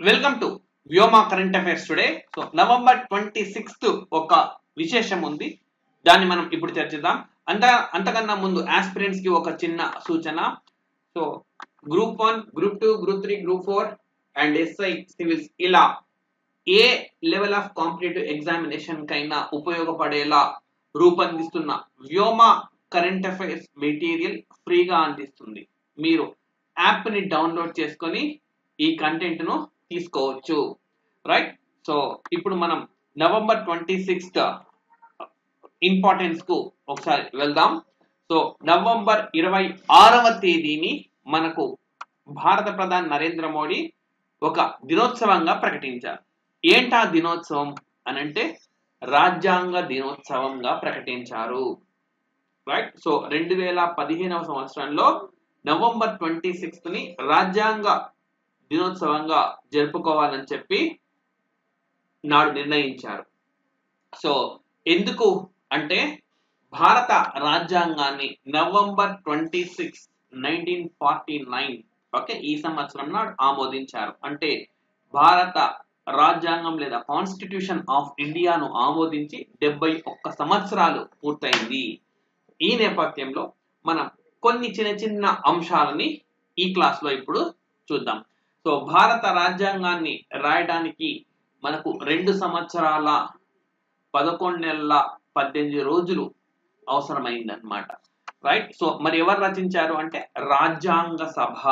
Welcome to Vyoma current affairs today so November twenty sixth ఒక విశేషం ఉంది. దాన్ని మనం ఇప్పుడు చర్చిద్దాం. అంత అంతకన్నా ముందు ఆస్పిరెంట్స్కి ఒక చిన్న సూచన. So group one group two group three group four and SI civils ఇలా ఏ లెవెల్ ఆఫ్ కాంపిటేటివ్ ఎగ్జామినేషన్ కైనా ఉపయోగపడేలా రూపొందిస్తున్న వ్యోమ కరెంట్ అఫైర్స్ మెటీరియల్ ఫ్రీగా అందిస్తుంది. మీరు యాప్ని డౌన్లోడ్ చేసుకొని ఈ కంటెంట్ను తీసుకోవచ్చు. రైట్ సో ఇప్పుడు మనం నవంబర్ ట్వంటీ సిక్స్త్ ఇంపార్టెన్స్కు ఒకసారి వెళ్దాం. సో నవంబర్ ఇరవై ఆరవ తేదీని మనకు భారత ప్రధాని నరేంద్ర మోడీ ఒక దినోత్సవంగా ప్రకటించారు. ఏంటా దినోత్సవం అని అంటే రాజ్యాంగ దినోత్సవంగా ప్రకటించారు. రైట్ సో రెండు వేల పదిహేనవ సంవత్సరంలో నవంబర్ ట్వంటీ సిక్స్త్ని రాజ్యాంగ దినోత్సవంగా జరుపుకోవాలని చెప్పి నాడు నిర్ణయించారు. సో ఎందుకు అంటే భారత రాజ్యాంగాన్ని November twenty six nineteen forty nine okay ఈ సంవత్సరం నాడు ఆమోదించారు. అంటే భారత రాజ్యాంగం లేదా కాన్స్టిట్యూషన్ ఆఫ్ ఇండియాను ఆమోదించి డెబ్బై ఒక్క సంవత్సరాలు పూర్తయింది. ఈ నేపథ్యంలో మనం కొన్ని చిన్న చిన్న అంశాలని ఈ క్లాస్లో ఇప్పుడు చూద్దాం. సో భారత రాజ్యాంగాన్ని రాయడానికి మనకు రెండు సంవత్సరాల పదకొండు నెలల పద్దెనిమిది రోజులు అవసరమైందన్నమాట. రైట్ సో మరి ఎవరు రచించారు అంటే రాజ్యాంగ సభ.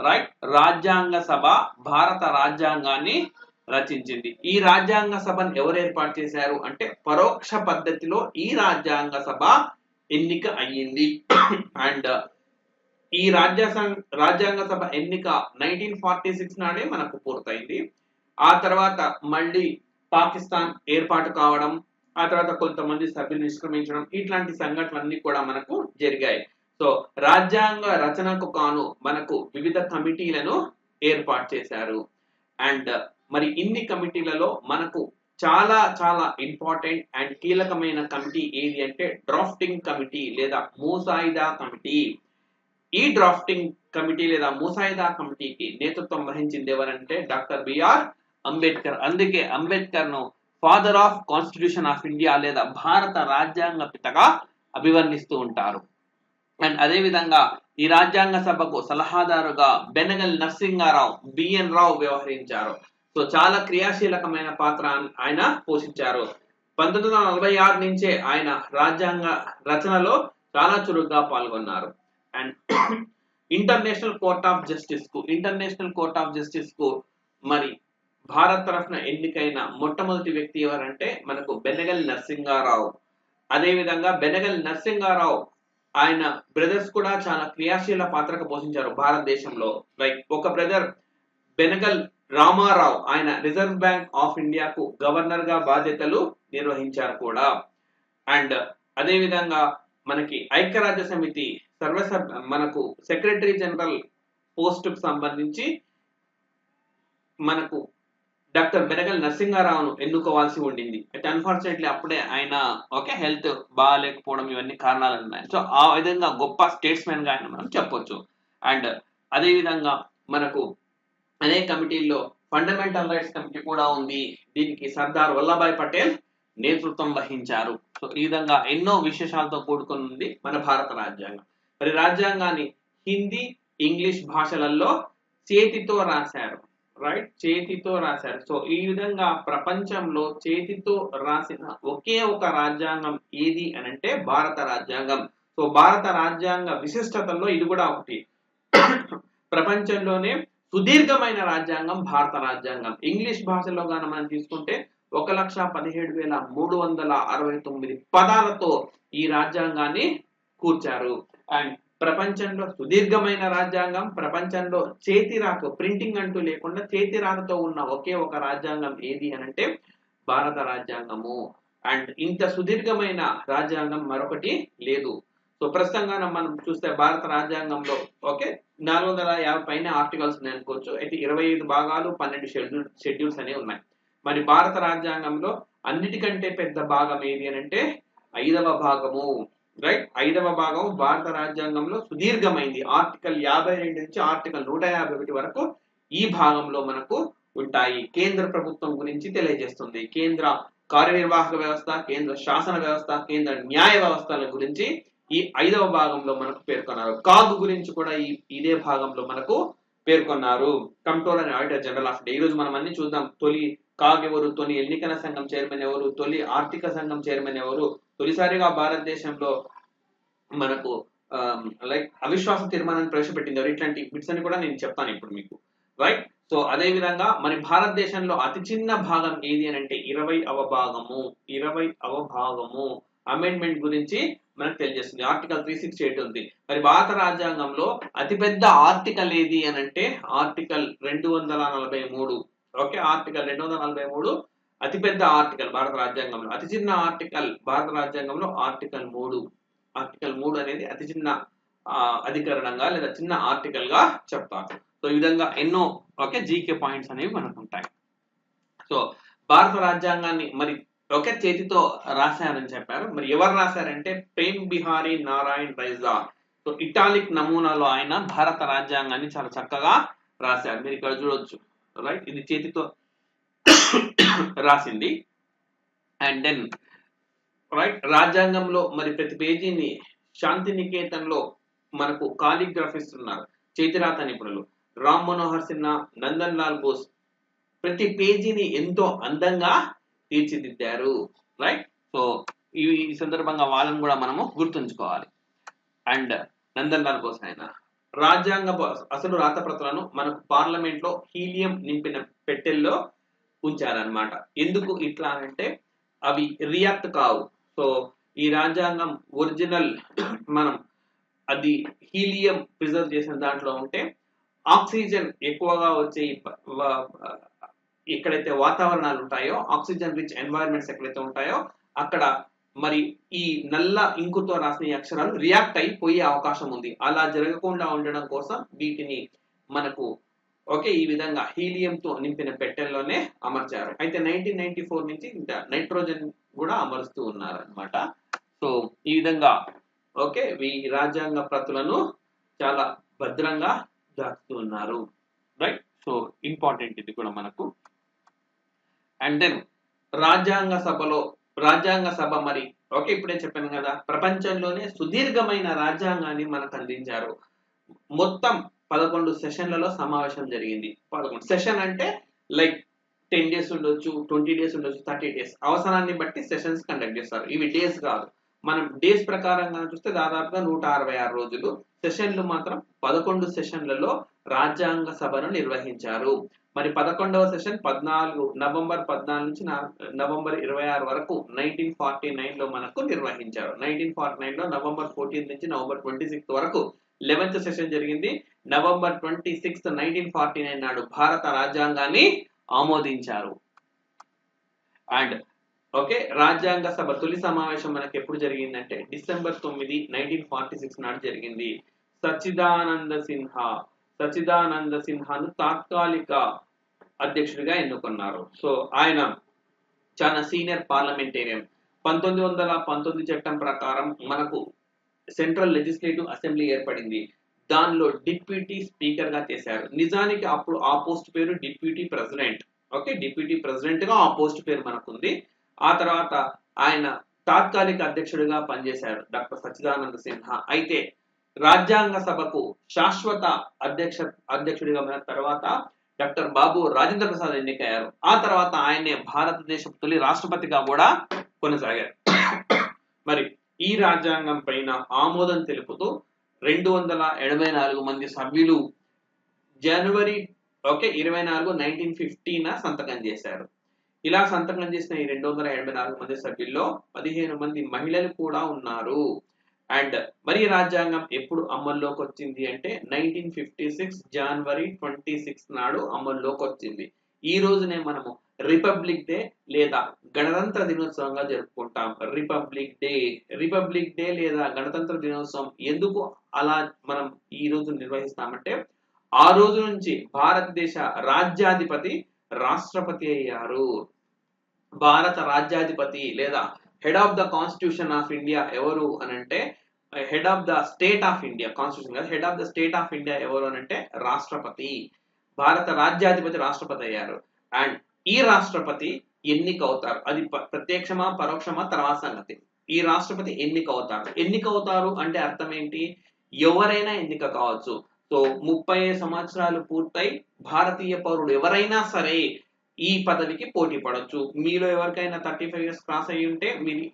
రైట్ రాజ్యాంగ సభ భారత రాజ్యాంగాన్ని రచించింది. ఈ రాజ్యాంగ సభను ఎవరు ఏర్పాటు చేశారు అంటే పరోక్ష పద్ధతిలో ఈ రాజ్యాంగ సభ ఎన్నిక అయ్యింది. అండ్ ఈ రాజ్య రాజ్యాంగ సభ ఎన్నిక నైన్టీన్ ఫార్టీ సిక్స్ నాడే మనకు పూర్తయింది. ఆ తర్వాత మళ్ళీ పాకిస్తాన్ ఏర్పాటు కావడం ఆ తర్వాత కొంతమంది సభ్యులు నిష్క్రమించడం ఇట్లాంటి సంఘటనలన్నీ కూడా మనకు జరిగాయి. సో రాజ్యాంగ రచనకు కాను మనకు వివిధ కమిటీలను ఏర్పాటు చేశారు. అండ్ మరి ఇన్ని కమిటీలలో మనకు చాలా చాలా ఇంపార్టెంట్ అండ్ కీలకమైన కమిటీ ఏది అంటే డ్రాఫ్టింగ్ కమిటీ లేదా మూసాయిదా కమిటీ. ఈ డ్రాఫ్టింగ్ కమిటీ లేదా ముసాయిదా కమిటీకి నేతృత్వం వహించింది ఎవరంటే డాక్టర్ బిఆర్ అంబేద్కర్. అందుకే అంబేద్కర్ను father of constitution of India లేదా భారత రాజ్యాంగ పితగా అభివర్ణిస్తూ ఉంటారు. అండ్ అదే విధంగా ఈ రాజ్యాంగ సభకు సలహాదారుగా బెనగల్ నరసింహారావు బిఎన్ రావు వ్యవహరించారు. సో చాలా క్రియాశీలకమైన పాత్ర ఆయన పోషించారు. పంతొమ్మిది వందల నలభై ఆరు నుంచే ఆయన రాజ్యాంగ రచనలో చాలా చురుగ్గా పాల్గొన్నారు. అండ్ ఇంటర్నేషనల్ కోర్ట్ ఆఫ్ జస్టిస్కు ఇంటర్నేషనల్ కోర్ట్ ఆఫ్ జస్టిస్కు మరి భారత్ తరఫున ఎన్నికైన మొట్టమొదటి వ్యక్తి ఎవరంటే మనకు బెనగల్ నరసింగారావు అదే విధంగా బెనగల్ నరసింగారావు ఆయన బ్రదర్స్ కూడా చాలా క్రియాశీల పాత్రకు పోషించారు భారతదేశంలో. లైక్ ఒక బ్రదర్ బెనగల్ రామారావు ఆయన రిజర్వ్ బ్యాంక్ ఆఫ్ ఇండియాకు గవర్నర్గా బాధ్యతలు నిర్వహించారు కూడా. అండ్ అదేవిధంగా మనకి ఐక్యరాజ్య సమితి సర్వసభ మనకు సెక్రటరీ జనరల్ పోస్ట్కు సంబంధించి మనకు డాక్టర్ బెనగల్ నరసింహారావును ఎన్నుకోవాల్సి ఉండింది. అయితే అన్ఫార్చునేట్లీ అప్పుడే ఆయన ఓకే హెల్త్ బాగాలేకపోవడం ఇవన్నీ కారణాలు ఉన్నాయి సో ఆ విధంగా గొప్ప స్టేట్స్మెన్గా ఆయన మనం చెప్పొచ్చు. అండ్ అదే విధంగా మనకు అనేక కమిటీల్లో ఫండమెంటల్ రైట్స్ కమిటీ కూడా ఉంది. దీనికి సర్దార్ వల్లభాయ్ పటేల్ నేతృత్వం వహించారు. సో ఈ విధంగా ఎన్నో విశేషాలతో కూడుకొని ఉంది మన భారత రాజ్యాంగం. మరి రాజ్యాంగాన్ని హిందీ ఇంగ్లీష్ భాషలలో చేతితో రాశారు. రైట్ చేతితో రాశారు. సో ఈ విధంగా ప్రపంచంలో చేతితో రాసిన ఒకే ఒక రాజ్యాంగం ఏది అని అంటే భారత రాజ్యాంగం. సో భారత రాజ్యాంగ విశిష్టతల్లో ఇది కూడా ఒకటి. ప్రపంచంలోనే సుదీర్ఘమైన రాజ్యాంగం భారత రాజ్యాంగం. ఇంగ్లీష్ భాషలో గాన మనం తీసుకుంటే ఒక లక్ష పదిహేడు వేల మూడు వందల అరవై తొమ్మిది పదాలతో ఈ రాజ్యాంగాన్ని కూర్చారు. అండ్ ప్రపంచంలో సుదీర్ఘమైన రాజ్యాంగం ప్రపంచంలో చేతి రాక ప్రింటింగ్ అంటూ లేకుండా చేతి ఉన్న ఒకే ఒక రాజ్యాంగం ఏది అని అంటే భారత రాజ్యాంగము. అండ్ ఇంత సుదీర్ఘమైన రాజ్యాంగం మరొకటి లేదు. సో ప్రస్తుతంగా మనం చూస్తే భారత రాజ్యాంగంలో ఓకే నాలుగు వందల యాభై పైన ఆర్టికల్స్ ఉన్నాయి అనుకోవచ్చు. అయితే ఇరవై ఐదు భాగాలు పన్నెండు షెడ్యూల్ షెడ్యూల్స్ అనేవి ఉన్నాయి. మరి భారత రాజ్యాంగంలో అన్నిటికంటే పెద్ద భాగం ఏది అని అంటే ఐదవ భాగము. రైట్ ఐదవ భాగం భారత రాజ్యాంగంలో సుదీర్ఘమైంది. ఆర్టికల్ యాభై రెండు నుంచి ఆర్టికల్ నూట యాభై ఒకటి వరకు ఈ భాగంలో మనకు ఉంటాయి. కేంద్ర ప్రభుత్వం గురించి తెలియజేస్తుంది. కేంద్ర కార్యనిర్వాహక వ్యవస్థ కేంద్ర శాసన వ్యవస్థ కేంద్ర న్యాయ వ్యవస్థల గురించి ఈ ఐదవ భాగంలో మనకు పేర్కొన్నారు. కాగ్ గురించి కూడా ఈ ఇదే భాగంలో మనకు పేర్కొన్నారు. Control and auditor general of India ఈ రోజు మనం అన్ని చూద్దాం. తొలి కాగ్ ఎవరు తొలి ఎన్నికల సంఘం చైర్మన్ ఎవరు? తొలి ఆర్థిక సంఘం చైర్మన్ ఎవరు? తొలిసారిగా భారతదేశంలో మనకు లైక్ అవిశ్వాస తీర్మానాన్ని ప్రవేశపెట్టింది ఎవరు? ఇట్లాంటి బిట్స్ అని కూడా నేను చెప్తాను ఇప్పుడు మీకు. రైట్ సో అదే విధంగా మరి భారతదేశంలో అతి చిన్న భాగం ఏది అని అంటే ఇరవై అవభాగము ఇరవై అవభాగము అమెండ్మెంట్ గురించి మనకు తెలియజేస్తుంది. ఆర్టికల్ త్రీ సిక్స్ ఎయిట్ ఉంది. మరి భారత రాజ్యాంగంలో అతిపెద్ద ఆర్టికల్ ఏది అని అంటే ఆర్టికల్ రెండు వందల నలభై మూడు. ఓకే ఆర్టికల్ రెండు వందల నలభై మూడు అతిపెద్ద ఆర్టికల్ భారత రాజ్యాంగంలో అతి చిన్న ఆర్టికల్ భారత రాజ్యాంగంలో ఆర్టికల్ మూడు. ఆర్టికల్ మూడు అనేది అతి చిన్న ఆ, అధికరణంగా లేదా చిన్న ఆర్టికల్గా చెప్తారు. సో ఈ విధంగా ఎన్నో ఓకే జీకే పాయింట్స్ అనేవి మనకు ఉంటాయి సో భారత రాజ్యాంగాన్ని మరి ఒకే చేతితో రాశారని చెప్పారు. మరి ఎవరు రాశారంటే ప్రేమ్ బిహారీ నారాయణ్ రైజా. సో ఇటాలిక్ నమూనాలో ఆయన భారత రాజ్యాంగాన్ని చాలా చక్కగా రాశారు. మీరు ఇక్కడ చూడొచ్చు. రైట్ ఇది చేతితో రాసింది. అండ్ దెన్ రైట్ రాజ్యాంగంలో మరి ప్రతి పేజీని శాంతి నికేతన్లో మనకు కాలిగ్రఫ్ ఇస్తున్నారు చేతిరాత నిపుణులు రామ్ మనోహర్ సిన్హా నందన్ లాల్ బోస్ ప్రతి పేజీని ఎంతో అందంగా తీర్చిదిద్దారు. రైట్ సో ఈ ఈ సందర్భంగా వాళ్ళని కూడా మనము గుర్తుంచుకోవాలి. అండ్ నందన్ లాల్ బోస్ ఆయన. రాజ్యాంగ అసలు రాతప్రతులను మనకు పార్లమెంట్లో హీలియం నింపిన పెట్టెల్లో ఉంచారనమాట ఎందుకు ఇట్లా అంటే అవి రియాక్ట్ కావు. సో ఈ రాజ్యాంగం ఒరిజినల్ మనం అది హీలియం ప్రిజర్వ్ చేసిన దాంట్లో ఉంటే ఆక్సిజన్ ఎక్కువగా వచ్చే ఎక్కడైతే వాతావరణాలు ఉంటాయో ఆక్సిజన్ రిచ్ ఎన్వైరన్మెంట్స్ ఎక్కడైతే ఉంటాయో అక్కడ మరి ఈ నల్ల ఇంకుతో రాసిన ఈ అక్షరాలు రియాక్ట్ అయిపోయే అవకాశం ఉంది. అలా జరగకుండా ఉండడం కోసం వీటిని మనకు ఓకే ఈ విధంగా హీలియంతో నింపిన పెట్టెల్లోనే అమర్చారు. అయితే నైన్టీన్ నైన్టీ ఫోర్ నుంచి ఇంకా నైట్రోజన్ కూడా అమరుస్తూ ఉన్నారు అనమాట సో ఈ విధంగా ఓకే ఈ రాజ్యాంగ ప్రతులను చాలా భద్రంగా దాచుతూ ఉన్నారు. రైట్ సో ఇంపార్టెంట్ ఇది కూడా మనకు. అండ్ దెన్ రాజ్యాంగ సభలో రాజ్యాంగ సభ మరి. ఓకే ఇప్పుడే చెప్పాను కదా. ప్రపంచంలోనే సుదీర్ఘమైన రాజ్యాంగాన్ని మనకు అందించారు. మొత్తం పదకొండు సెషన్లలో సమావేశం జరిగింది. పదకొండు సెషన్ అంటే లైక్ టెన్ డేస్ ఉండొచ్చు ట్వంటీ డేస్ ఉండొచ్చు థర్టీ డేస్. అవసరాన్ని బట్టి సెషన్స్ కండక్ట్ చేస్తారు. ఇవి డేస్ కాదు. మనం డేస్ ప్రకారంగా చూస్తే దాదాపుగా నూట అరవై ఆరు రోజులు. సెషన్లు మాత్రం పదకొండు సెషన్లలో రాజ్యాంగ సభను నిర్వహించారు. మరి పదకొండవ సెషన్ పద్నాలుగు నవంబర్ పద్నాలుగు నుంచి నవంబర్ ఇరవై ఆరు వరకు నైన్టీన్ ఫార్టీ నైన్లో మనకు నిర్వహించారు. నైన్టీన్ ఫార్టీ నైన్లో నవంబర్ ఫోర్టీన్ నుంచి నవంబర్ ట్వంటీ సిక్స్త్ వరకు లెవెన్త్ సెషన్ జరిగింది. November twenty sixth nineteen forty nine నాడు భారత రాజ్యాంగాన్ని ఆమోదించారు. అండ్ ఓకే రాజ్యాంగ సభ తొలి సమావేశం మనకు ఎప్పుడు జరిగిందంటే డిసెంబర్ తొమ్మిది నైన్టీన్ ఫార్టీ సిక్స్ నాడు జరిగింది. సచిదానంద సిన్హా సచిదానంద సిన్హాను తాత్కాలిక అధ్యక్షుడిగా ఎన్నుకున్నారు. సో ఆయన చాలా సీనియర్ పార్లమెంటేరియన్. పంతొమ్మిది వందల పంతొమ్మిది చట్టం ప్రకారం మనకు సెంట్రల్ లెజిస్లేటివ్ అసెంబ్లీ ఏర్పడింది. దానిలో డిప్యూటీ స్పీకర్గా చేశారు. నిజానికి అప్పుడు ఆ పోస్ట్ పేరు డిప్యూటీ ప్రెసిడెంట్. ఓకే డిప్యూటీ ప్రెసిడెంట్గా ఆ పోస్ట్ పేరు మనకుంది. ఆ తర్వాత ఆయన తాత్కాలిక అధ్యక్షుడిగా పనిచేశారు డాక్టర్ సచ్చిదానంద సిన్హా అయితే రాజ్యాంగ సభకు శాశ్వత అధ్యక్ష అధ్యక్షుడిగా ఉన్న తర్వాత డాక్టర్ బాబు రాజేంద్ర ప్రసాద్ ఎన్నికయ్యారు. ఆ తర్వాత ఆయనే భారతదేశ తొలి రాష్ట్రపతిగా కూడా కొనసాగారు. మరి ఈ రాజ్యాంగం పైన ఆమోదం తెలుపుతూ రెండు వందల ఎనభై నాలుగు మంది సభ్యులు జనవరి ఓకే ఇరవై నాలుగు నైన్టీన్ ఫిఫ్టీన సంతకం చేశారు. ఇలా సంతకం చేసిన ఈ రెండు వందల ఎనభై నాలుగు మంది సభ్యుల్లో పదిహేను మంది మహిళలు కూడా ఉన్నారు. అండ్ మరి రాజ్యాంగం ఎప్పుడు అమల్లోకి వచ్చింది అంటే నైన్టీన్ ఫిఫ్టీ సిక్స్ జనవరి ట్వంటీ సిక్స్ నాడు అమల్లోకి వచ్చింది ఈ రోజునే మనము రిపబ్లిక్ డే లేదా గణతంత్ర దినోత్సవంగా జరుపుకుంటాం. Republic day. రిపబ్లిక్ డే లేదా గణతంత్ర దినోత్సవం ఎందుకు అలా మనం ఈ రోజు నిర్వహిస్తామంటే ఆ రోజు నుంచి భారతదేశ రాజ్యాధిపతి రాష్ట్రపతి అయ్యారు. భారత రాజ్యాధిపతి లేదా head of the constitution of India ఎవరు అని అంటే head of the state of India constitution head of the state of India ఎవరు అని అంటే రాష్ట్రపతి. భారత రాజ్యాధిపతి రాష్ట్రపతి అయ్యారు. అండ్ ఈ రాష్ట్రపతి ఎన్నిక అవుతారు అది ప్రత్యక్షమా పరోక్షమా తర్వాత సంగతి. ఈ రాష్ట్రపతి ఎన్నిక అవుతారు ఎన్నిక అవుతారు అంటే అర్థం ఏంటి? ఎవరైనా ఎన్నిక కావచ్చు. సో ముప్పై సంవత్సరాలు పూర్తయి భారతీయ పౌరుడు ఎవరైనా సరే ఈ పదవికి పోటీ పడవచ్చు మీలో ఎవరికైనా థర్టీ ఫైవ్ ఇయర్స్ క్రాస్ అయ్యి ఉంటే మీరు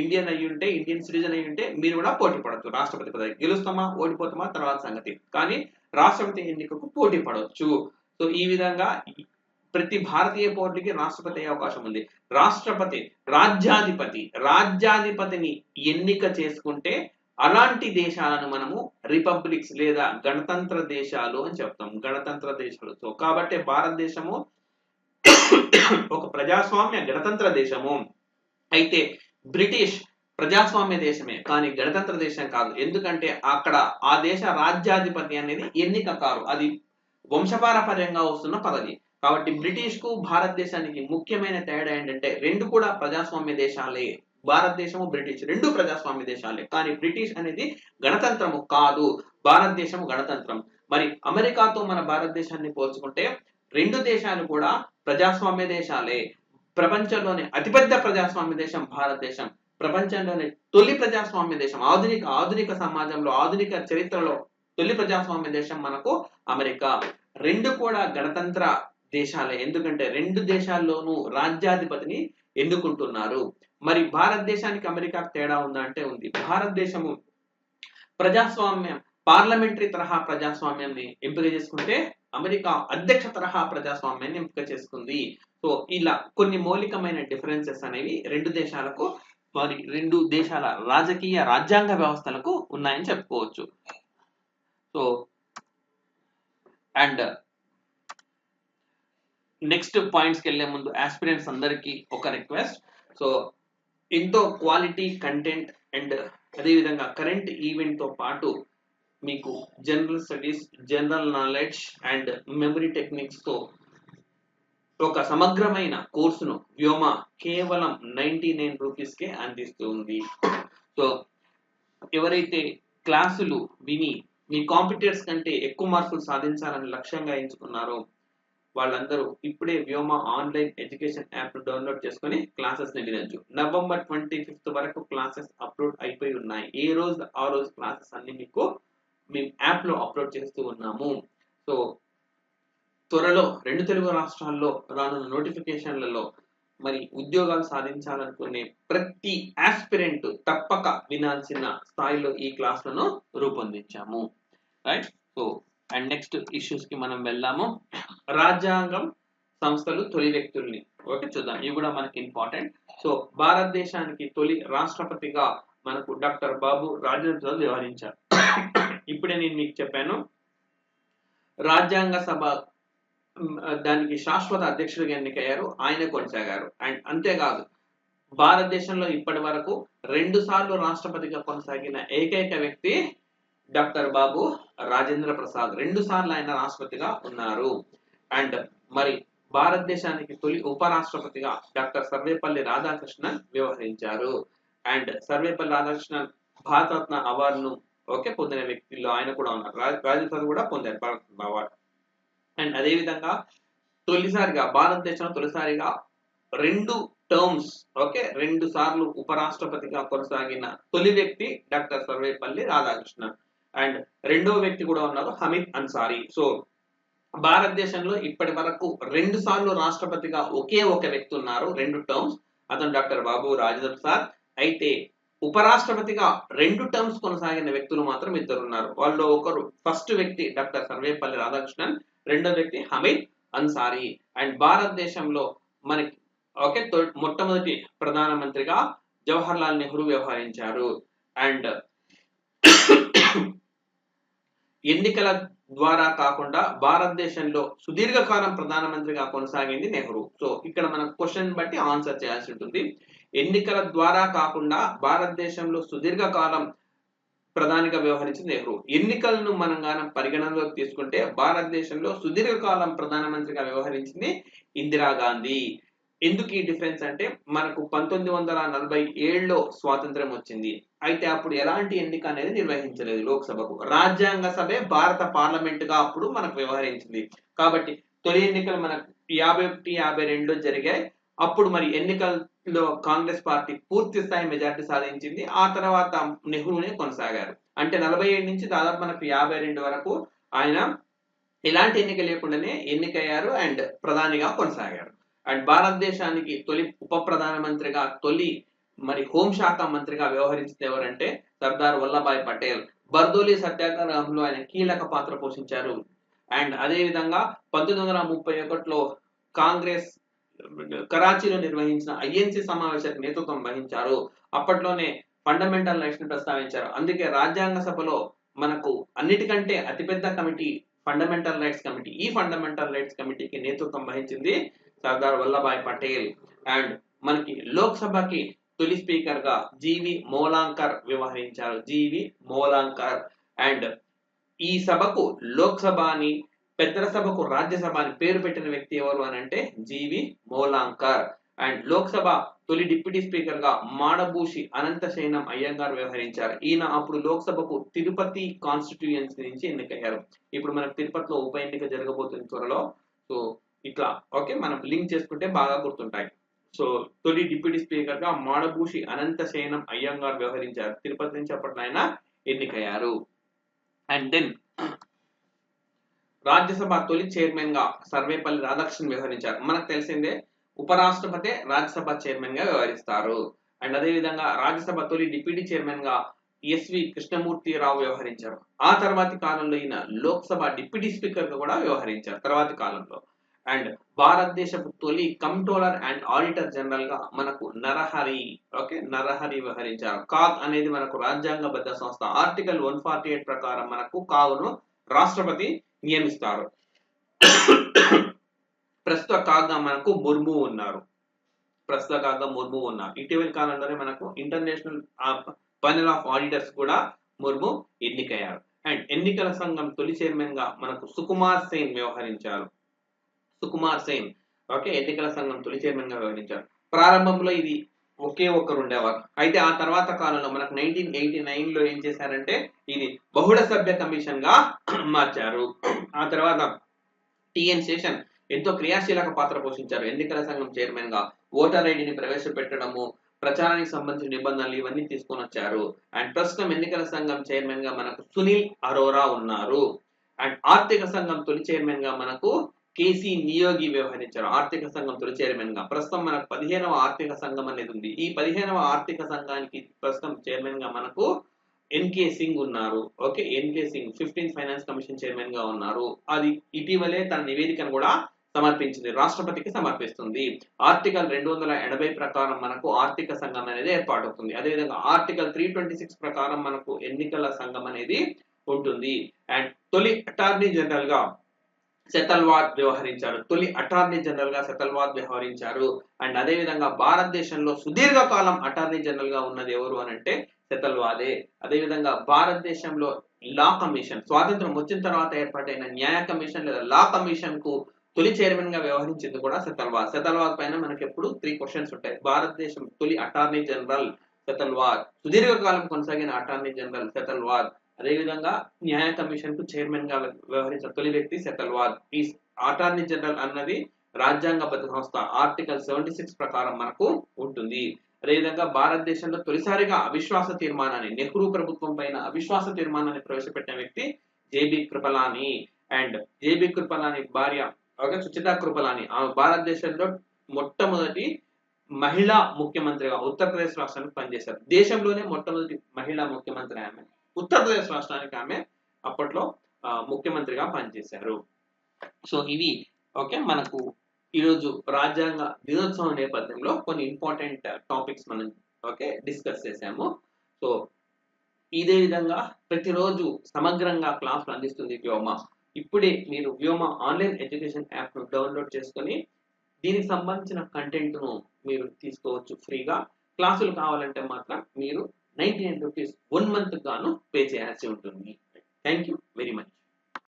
ఇండియన్ అయ్యి ఉంటే ఇండియన్ సిటిజన్ అయ్యి ఉంటే మీరు కూడా పోటీ పడవచ్చు రాష్ట్రపతి పదవి గెలుస్తామా ఓడిపోతామా తర్వాత సంగతి. కానీ రాష్ట్రపతి ఎన్నికకు పోటీ పడవచ్చు సో ఈ విధంగా ప్రతి భారతీయ పౌరుడికి రాష్ట్రపతి అయ్యే అవకాశం ఉంది. రాష్ట్రపతి రాజ్యాధిపతి రాజ్యాధిపతిని ఎన్నిక చేసుకుంటే అలాంటి దేశాలను మనము రిపబ్లిక్స్ లేదా గణతంత్ర దేశాలు అని చెప్తాం. గణతంత్ర దేశాలు. సో కాబట్టి భారతదేశము ఒక ప్రజాస్వామ్య గణతంత్ర దేశము. అయితే బ్రిటిష్ ప్రజాస్వామ్య దేశమే కానీ గణతంత్ర దేశం కాదు. ఎందుకంటే అక్కడ ఆ దేశ రాజ్యాధిపతి అనేది ఎన్నిక కారు. అది వంశపారపర్యంగా వస్తున్న పదవి. కాబట్టి బ్రిటిష్కు భారతదేశానికి ముఖ్యమైన తేడా ఏంటంటే రెండు కూడా ప్రజాస్వామ్య దేశాలే. భారతదేశము బ్రిటిష్ రెండు ప్రజాస్వామ్య దేశాలే. కానీ బ్రిటిష్ అనేది గణతంత్రము కాదు. భారతదేశము గణతంత్రం. మరి అమెరికాతో మన భారతదేశాన్ని పోల్చుకుంటే రెండు దేశాలు కూడా ప్రజాస్వామ్య దేశాలే. ప్రపంచంలోనే అతిపెద్ద ప్రజాస్వామ్య దేశం భారతదేశం. ప్రపంచంలోనే తొలి ప్రజాస్వామ్య దేశం. ఆధునిక ఆధునిక సమాజంలో ఆధునిక చరిత్రలో తొలి ప్రజాస్వామ్య దేశం మనకు అమెరికా. రెండు కూడా గణతంత్ర దేశాలే. ఎందుకంటే రెండు దేశాల్లోనూ రాజ్యాధిపతిని ఎన్నుకుంటున్నారు. మరి భారతదేశానికి అమెరికాకు తేడా ఉందా అంటే ఉంది. భారతదేశము ప్రజాస్వామ్యం పార్లమెంటరీ తరహా ప్రజాస్వామ్యాన్ని ఎంపిక చేసుకుంటే అమెరికా అధ్యక్ష తరహా ప్రజాస్వామ్యాన్ని ఎంపిక చేసుకుంది. సో ఇలా కొన్ని మౌలికమైన డిఫరెన్సెస్ అనేవి రెండు దేశాలకు మరి రెండు దేశాల రాజకీయ రాజ్యాంగ వ్యవస్థలకు ఉన్నాయని చెప్పుకోవచ్చు. సో అండ్ నెక్స్ట్ పాయింట్స్కి వెళ్ళే ముందు ఆస్పిరెంట్స్ అందరికీ ఒక రిక్వెస్ట్. సో ఎంతో క్వాలిటీ కంటెంట్ అండ్ అదేవిధంగా కరెంట్ ఈవెంట్తో పాటు మీకు general studies general knowledge and memory టెక్నిక్స్తో ఒక సమగ్రమైన కోర్సును వ్యోమ కేవలం నైన్టీ నైన్ రూపీస్కే అందిస్తుంది. సో ఎవరైతే క్లాసులు విని మీ కాంపిటేటర్స్ కంటే ఎక్కువ మార్కులు సాధించాలని లక్ష్యంగా ఎంచుకున్నారో వాళ్ళందరూ ఇప్పుడే Vyoma online education app download చేసుకుని క్లాసెస్ని వినొచ్చు. నవంబర్ ట్వంటీ ఫిఫ్త్ వరకు క్లాసెస్ అప్లోడ్ అయిపోయి ఉన్నాయి. ఏ రోజు ఆ రోజు క్లాసెస్ అన్ని మీకు మేము యాప్లో అప్లోడ్ చేస్తూ ఉన్నాము. సో త్వరలో రెండు తెలుగు రాష్ట్రాల్లో రానున్న నోటిఫికేషన్లలో మరి ఉద్యోగాలు సాధించాలనుకునే ప్రతి ఆస్పిరెంట్ తప్పక వినాల్సిన స్థాయిలో ఈ క్లాసులను రూపొందించాము. రైట్? సో అండ్ నెక్స్ట్ ఇష్యూస్కి మనం వెళ్దాము. రాజ్యాంగం సంస్థలు తొలి వ్యక్తుల్ని. ఓకే చూద్దాం. ఇవి కూడా మనకి ఇంపార్టెంట్. సో భారతదేశానికి తొలి రాష్ట్రపతిగా మనకు డాక్టర్ బాబు రాజేంద్ర ప్రసాద్ వ్యవహరించారు. ఇప్పుడే నేను మీకు చెప్పాను. రాజ్యాంగ సభ దానికి శాశ్వత అధ్యక్షుడిగా ఎన్నికయ్యారు. ఆయన కొనసాగారు. అండ్ అంతేకాదు భారతదేశంలో ఇప్పటి వరకు రెండు సార్లు రాష్ట్రపతిగా కొనసాగిన ఏకైక వ్యక్తి డాక్టర్ బాబు రాజేంద్ర ప్రసాద్. రెండు సార్లు ఆయన రాష్ట్రపతిగా ఉన్నారు. అండ్ మరి భారతదేశానికి తొలి ఉపరాష్ట్రపతిగా డాక్టర్ సర్వేపల్లి రాధాకృష్ణన్ వ్యవహరించారు. అండ్ సర్వేపల్లి రాధాకృష్ణన్ భారతరత్న అవార్డును ఓకే పొందిన వ్యక్తుల్లో ఆయన కూడా ఉన్నారు. రా- ప్రసాద్ కూడా పొందారు భారత అవార్డు అండ్ అదే విధంగా తొలిసారిగా భారతదేశంలో తొలిసారిగా రెండు టర్మ్స్ ఓకే రెండు సార్లు ఉపరాష్ట్రపతిగా కొనసాగిన తొలి వ్యక్తి డాక్టర్ సర్వేపల్లి రాధాకృష్ణన్ అండ్ రెండో వ్యక్తి కూడా ఉన్నారు హమీద్ అన్సారీ. సో భారతదేశంలో ఇప్పటి వరకు రెండు సార్లు రాష్ట్రపతిగా ఒకే ఒక వ్యక్తి ఉన్నారు రెండు టర్మ్స్. అతను డాక్టర్ బాబు రాజేంద్ర ప్రసాద్ అయితే ఉపరాష్ట్రపతిగా రెండు టర్మ్స్ కొనసాగిన వ్యక్తులు మాత్రం ఇద్దరు ఉన్నారు వాళ్ళు ఒకరు ఫస్ట్ వ్యక్తి డాక్టర్ సర్వేపల్లి రాధాకృష్ణన్ రెండో వ్యక్తి హమీద్ అన్సారీ. అండ్ భారతదేశంలో మనకి ఓకే మొట్టమొదటి ప్రధానమంత్రిగా జవహర్ లాల్ నెహ్రూ వ్యవహరించారు. అండ్ ఎన్నికల ద్వారా కాకుండా భారతదేశంలో సుదీర్ఘకాలం ప్రధానమంత్రిగా కొనసాగింది నెహ్రూ. సో ఇక్కడ మనం క్వశ్చన్ బట్టి ఆన్సర్ చేయాల్సి ఉంటుంది. ఎన్నికల ద్వారా కాకుండా భారతదేశంలో సుదీర్ఘకాలం ప్రధానిగా వ్యవహరించింది నెహ్రూ. ఎన్నికలను మనం గానం పరిగణనలోకి తీసుకుంటే భారతదేశంలో సుదీర్ఘకాలం ప్రధానమంత్రిగా వ్యవహరించింది ఇందిరాగాంధీ. ఎందుకు ఈ డిఫరెన్స్ అంటే మనకు పంతొమ్మిది వందల నలభై ఏడులో స్వాతంత్రం వచ్చింది. అయితే అప్పుడు ఎలాంటి ఎన్నిక అనేది నిర్వహించలేదు లోక్సభకు. రాజ్యాంగ సభే భారత పార్లమెంట్గా అప్పుడు మనకు వ్యవహరించింది. కాబట్టి తొలి ఎన్నికలు మనకు యాభై ఒకటి యాభై రెండులో జరిగాయి. అప్పుడు మరి ఎన్నికలు లో కాంగ్రెస్ పార్టీ పూర్తి స్థాయి మెజార్టీ సాధించింది. ఆ తర్వాత నెహ్రూనే కొనసాగారు. అంటే నలభై ఏడు నుంచి దాదాపు మనకు యాభై రెండు వరకు ఆయన ఎలాంటి ఎన్నిక లేకుండానే ఎన్నికయ్యారు అండ్ ప్రధానిగా కొనసాగారు. అండ్ భారతదేశానికి తొలి ఉప ప్రధానమంత్రిగా తొలి మరి హోంశాఖ మంత్రిగా వ్యవహరించింది ఎవరంటే సర్దార్ వల్లభాయ్ పటేల్. బర్దోలి సత్యాగ్రహంలో ఆయన కీలక పాత్ర పోషించారు. అండ్ అదే విధంగా పంతొమ్మిది వందల ముప్పై ఒకటిలో కాంగ్రెస్ కరాచీలో నిర్వహించిన ఐఎన్సి సమావేశానికి నేతృత్వం వహించారు. అప్పట్లోనే ఫండమెంటల్ రైట్స్ని ప్రస్తావించారు. అందుకే రాజ్యాంగ సభలో మనకు అన్నిటికంటే అతిపెద్ద కమిటీ ఫండమెంటల్ రైట్స్ కమిటీ. ఈ ఫండమెంటల్ రైట్స్ కమిటీకి నేతృత్వం వహించింది సర్దార్ వల్లభాయ్ పటేల్. అండ్ మనకి లోక్సభకి తొలి స్పీకర్గా జీవి మోలాంకర్ వ్యవహరించారు. జీవి మోలాంకర్. అండ్ ఈ సభకు లోక్సభ అని పెద్దల సభకు రాజ్యసభ అని పేరు పెట్టిన వ్యక్తి ఎవరు అని అంటే జీవి మోలాంకర్. అండ్ లోక్సభ తొలి డిప్యూటీ స్పీకర్గా మాడభూషి అనంతశయనం అయ్యంగార్ వ్యవహరించారు. ఈయన అప్పుడు లోక్సభకు తిరుపతి కాన్స్టిట్యూయన్సీ నుంచి ఎన్నికయ్యారు. ఇప్పుడు మనకు తిరుపతిలో ఉప ఎన్నిక జరగబోతుంది త్వరలో. సో ఇట్లా ఓకే మనం లింక్ చేసుకుంటే బాగా గుర్తుంటాయి. సో తొలి డిప్యూటీ స్పీకర్గా మాడభూషి అనంతశయనం అయ్యంగార్ వ్యవహరించారు. తిరుపతి నుంచి అప్పట్లో ఆయన ఎన్నికయ్యారు. అండ్ దెన్ రాజ్యసభ తొలి చైర్మన్గా సర్వేపల్లి రాధాకృష్ణన్ వ్యవహరించారు. మనకు తెలిసిందే ఉపరాష్ట్రపతి రాజ్యసభ చైర్మన్గా వ్యవహరిస్తారు. అండ్ అదే విధంగా రాజ్యసభ తొలి డిప్యూటీ చైర్మన్గా ఎస్వి కృష్ణమూర్తి రావు వ్యవహరించారు. ఆ తర్వాతి కాలంలో ఈయన లోక్సభ డిప్యూటీ స్పీకర్గా కూడా వ్యవహరించారు తర్వాతి కాలంలో. అండ్ భారతదేశపు తొలి కంట్రోలర్ అండ్ ఆడిటర్ జనరల్గా మనకు నరహరి ఓకే నరహరి వ్యవహరించారు. కాగ్ అనేది మనకు రాజ్యాంగబద్ధ సంస్థ. ఆర్టికల్ వన్ ఫార్టీ ఎయిట్ ప్రకారం మనకు కావును రాష్ట్రపతి నియమిస్తారు. ప్రస్తుత కాగా మనకు ముర్ము ఉన్నారు. ప్రస్తుత కాగా ముర్ము ఉన్నారు. ఇటీవల కాలంలోనే మనకు ఇంటర్నేషనల్ పనల్ ఆఫ్ ఆడిటర్స్ కూడా ముర్ము ఎన్నికయ్యారు. అండ్ ఎన్నికల సంఘం తొలి చైర్మన్గా మనకు సుకుమార్ సేన్ వ్యవహరించారు. సుకుమార్ సేన్ ఓకే ఎన్నికల సంఘం తొలి చైర్మన్గా వ్యవహరించారు. ప్రారంభంలో ఇది ఒకే ఒక్కరు ఉండేవారు. అయితే ఆ తర్వాత కాలంలో మనకు నైన్టీన్ ఎయిటీ నైన్లో ఏం చేశారంటే ఇది బహుళ సభ్య కమిషన్గా మార్చారు. ఆ తర్వాత టిఎన్ శేషన్ ఎంతో క్రియాశీలక పాత్ర పోషించారు. ఎన్నికల సంఘం చైర్మన్గా ఓటర్ ఐడిని ప్రవేశపెట్టడము ప్రచారానికి సంబంధించిన నిబంధనలు ఇవన్నీ తీసుకొని వచ్చారు. అండ్ ప్రస్తుతం ఎన్నికల సంఘం చైర్మన్గా మనకు సునీల్ అరోరా ఉన్నారు. అండ్ ఆర్థిక సంఘం తొలి చైర్మన్గా మనకు కేసీ నియోగి వ్యవహరించారు. ఆర్థిక సంఘం తొలి చైర్మన్గా ప్రస్తుతం మనకు పదిహేనవ ఆర్థిక సంఘం అనేది ఉంది. ఈ పదిహేనవ ఆర్థిక సంఘానికి ప్రస్తుతం చైర్మన్గా మనకు ఎన్కే సింగ్ ఉన్నారు. Okay N K Singh fifteenth finance commission చైర్మన్గా ఉన్నారు. అది ఇటీవలే తన నివేదికను కూడా సమర్పించింది. రాష్ట్రపతికి సమర్పిస్తుంది. ఆర్టికల్ రెండు వందల ఎనభై ప్రకారం మనకు ఆర్థిక సంఘం అనేది ఏర్పాటవుతుంది. అదేవిధంగా ఆర్టికల్ త్రీ ట్వంటీ సిక్స్ ప్రకారం మనకు ఎన్నికల సంఘం అనేది ఉంటుంది. అండ్ తొలి అటార్నీ జనరల్గా సెతల్వాద్ వ్యవహరించారు. తొలి అటార్నీ జనరల్గా సెతల్వాద్ వ్యవహరించారు. అండ్ అదే విధంగా భారతదేశంలో సుదీర్ఘ కాలం అటార్నీ జనరల్గా ఉన్నది ఎవరు అని అంటే సెతల్వాదే అదేవిధంగా భారతదేశంలో లా కమిషన్ స్వాతంత్రం వచ్చిన తర్వాత ఏర్పాటైన న్యాయ కమిషన్ లేదా లా కమిషన్కు తొలి చైర్మన్గా వ్యవహరించింది కూడా సెతల్వాద్ సెతల్వాద్ పైన మనకి ఎప్పుడు త్రీ క్వశ్చన్స్ ఉంటాయి. భారతదేశం తొలి అటార్నీ జనరల్ సెతల్వాద్ సుదీర్ఘకాలం కొనసాగిన అటార్నీ జనరల్ సెతల్వాద్ అదేవిధంగా న్యాయ కమిషన్కు చైర్మన్గా వ్యవహరించిన తొలి వ్యక్తి సెతల్వాల్ ఈ అటార్నీ జనరల్ అన్నది రాజ్యాంగబద్ధ సంస్థ. ఆర్టికల్ సెవెంటీ సిక్స్ ప్రకారం మనకు ఉంటుంది. అదేవిధంగా భారతదేశంలో తొలిసారిగా అవిశ్వాస తీర్మానాన్ని నెహ్రూ ప్రభుత్వం పైన అవిశ్వాస తీర్మానాన్ని ప్రవేశపెట్టిన వ్యక్తి J B Kripalani. And J B Kripalani భార్య ఓకే సుచిత కృపలాని. ఆమె భారతదేశంలో మొట్టమొదటి మహిళా ముఖ్యమంత్రిగా ఉత్తరప్రదేశ్ రాష్ట్రానికి పనిచేశారు. దేశంలోనే మొట్టమొదటి మహిళా ముఖ్యమంత్రి ఆమె. ఉత్తరప్రదేశ్ రాష్ట్రానికి ఆమె అప్పట్లో ముఖ్యమంత్రిగా పనిచేశారు. సో ఇవి ఓకే మనకు ఈరోజు రాజ్యాంగ దినోత్సవం నేపథ్యంలో కొన్ని ఇంపార్టెంట్ టాపిక్స్ మనం ఓకే డిస్కస్ చేసాము సో ఇదే విధంగా ప్రతిరోజు సమగ్రంగా క్లాసులు అందిస్తుంది వ్యోమ. ఇప్పుడే మీరు వ్యోమ ఆన్లైన్ ఎడ్యుకేషన్ యాప్ను డౌన్లోడ్ చేసుకొని దీనికి సంబంధించిన కంటెంట్ను మీరు తీసుకోవచ్చు ఫ్రీగా. క్లాసులు కావాలంటే మాత్రం మీరు ninety nine rupees one month గాను పే చేయాల్సి ఉంటుంది. Thank you very much